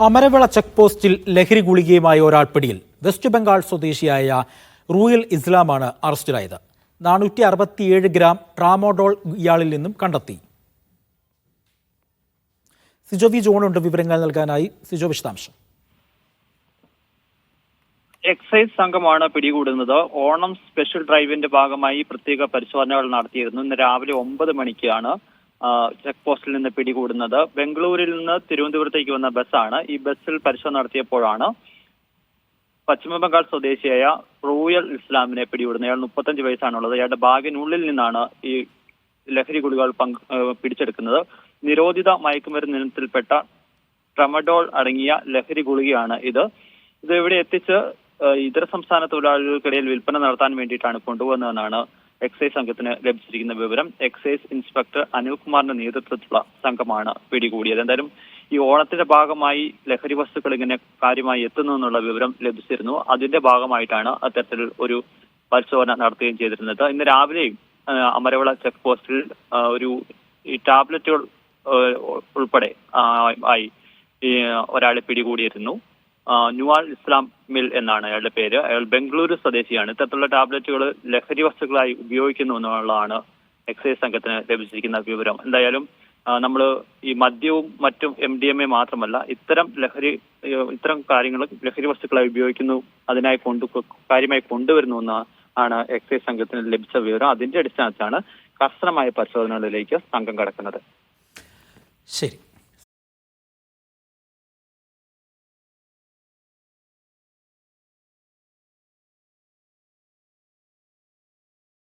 Amaravila check പോസ്റ്റിൽ ലഹരി ഗുളികയുമായി ഒരാൾ പിടിയിൽ. വെസ്റ്റ് ബംഗാൾ സ്വദേശിയായ റൂയൽ ഇസ്ലാമാണ് അറസ്റ്റിലായത്. നാനൂറ്റി അറുപത്തിയേഴ് ഗ്രാം ട്രാമോഡോൾ ഇയാളിൽ നിന്നും കണ്ടെത്തി. സിജോ വി ജോണുണ്ട്. വിവരങ്ങൾ നൽകാനായി സിജോ വിശദാംശം. എക്സൈസ് സംഘമാണ് പിടികൂടുന്നത്. ഓണം സ്പെഷ്യൽ ഡ്രൈവിന്റെ ഭാഗമായി പ്രത്യേക പരിശോധനകൾ നടത്തിയിരുന്നു. ഇന്ന് രാവിലെ ഒമ്പത് മണിക്കാണ് ചെക്ക് പോസ്റ്റിൽ നിന്ന് പിടികൂടുന്നത്. ബംഗളൂരിൽ നിന്ന് തിരുവനന്തപുരത്തേക്ക് വന്ന ബസ്സാണ്. ഈ ബസ്സിൽ പരിശോധന നടത്തിയപ്പോഴാണ് പശ്ചിമ ബംഗാൾ സ്വദേശിയായ റൂയൽ ഇസ്ലാമിനെ പിടികൂടുന്നത്. അയാൾ മുപ്പത്തഞ്ച് വയസ്സാണുള്ളത്. അയാളുടെ ബാഗിനുള്ളിൽ നിന്നാണ് ഈ ലഹരി ഗുളികൾ പങ്ക് പിടിച്ചെടുക്കുന്നത്. നിരോധിത മയക്കുമരുന്ന് ഇനത്തിൽപ്പെട്ട ട്രമഡോൾ അടങ്ങിയ ലഹരി ഗുളികയാണ് ഇത്. ഇത് ഇവിടെ എത്തിച്ച് ഇതര സംസ്ഥാന തൊഴിലാളികൾക്കിടയിൽ വിൽപ്പന നടത്താൻ വേണ്ടിയിട്ടാണ് കൊണ്ടുവന്നതെന്നാണ് എക്സൈസ് സംഘത്തിന് ലഭിച്ചിരിക്കുന്ന വിവരം എക്സൈസ് ഇൻസ്പെക്ടർ അനിൽകുമാറിന്റെ നേതൃത്വത്തിലുള്ള സംഘമാണ് പിടികൂടിയത്. എന്തായാലും ഈ ഓണത്തിന്റെ ഭാഗമായി ലഹരി വസ്തുക്കൾ ഇങ്ങനെ കാര്യമായി എത്തുന്നു എന്നുള്ള വിവരം ലഭിച്ചിരുന്നു. അതിന്റെ ഭാഗമായിട്ടാണ് അത്തരത്തിൽ ഒരു പരിശോധന നടത്തുകയും ചെയ്തിരുന്നത്. ഇന്ന് രാവിലെയും അമരവള ചെക്ക് പോസ്റ്റിൽ ഒരു ഈ ടാബ്ലറ്റുകൾ ഉൾപ്പെടെ ആയി ഒരാളെ പിടികൂടിയിരുന്നു. നുവാൾ ഇസ്ലാം മിൽ എന്നാണ് അയാളുടെ പേര്. അയാൾ ബംഗളൂരു സ്വദേശിയാണ്. ഇത്തരത്തിലുള്ള ടാബ്ലറ്റുകൾ ലഹരി വസ്തുക്കളായി ഉപയോഗിക്കുന്നു എന്നുള്ളതാണ് എക്സൈസ് സംഘത്തിന് ലഭിച്ചിരിക്കുന്ന വിവരം. എന്തായാലും നമ്മൾ ഈ മദ്യവും മറ്റും എം ഡി എം എ മാത്രമല്ല ഇത്തരം ലഹരി ഇത്തരം കാര്യങ്ങൾ ലഹരി വസ്തുക്കളായി ഉപയോഗിക്കുന്നു അതിനായി കൊണ്ടു കാര്യമായി കൊണ്ടുവരുന്നു എന്ന ആണ് എക്സൈസ് സംഘത്തിന് ലഭിച്ച വിവരം. അതിന്റെ അടിസ്ഥാനത്തിലാണ് കർശനമായ പരിശോധനകളിലേക്ക് സംഘം കടക്കുന്നത്. ശരി.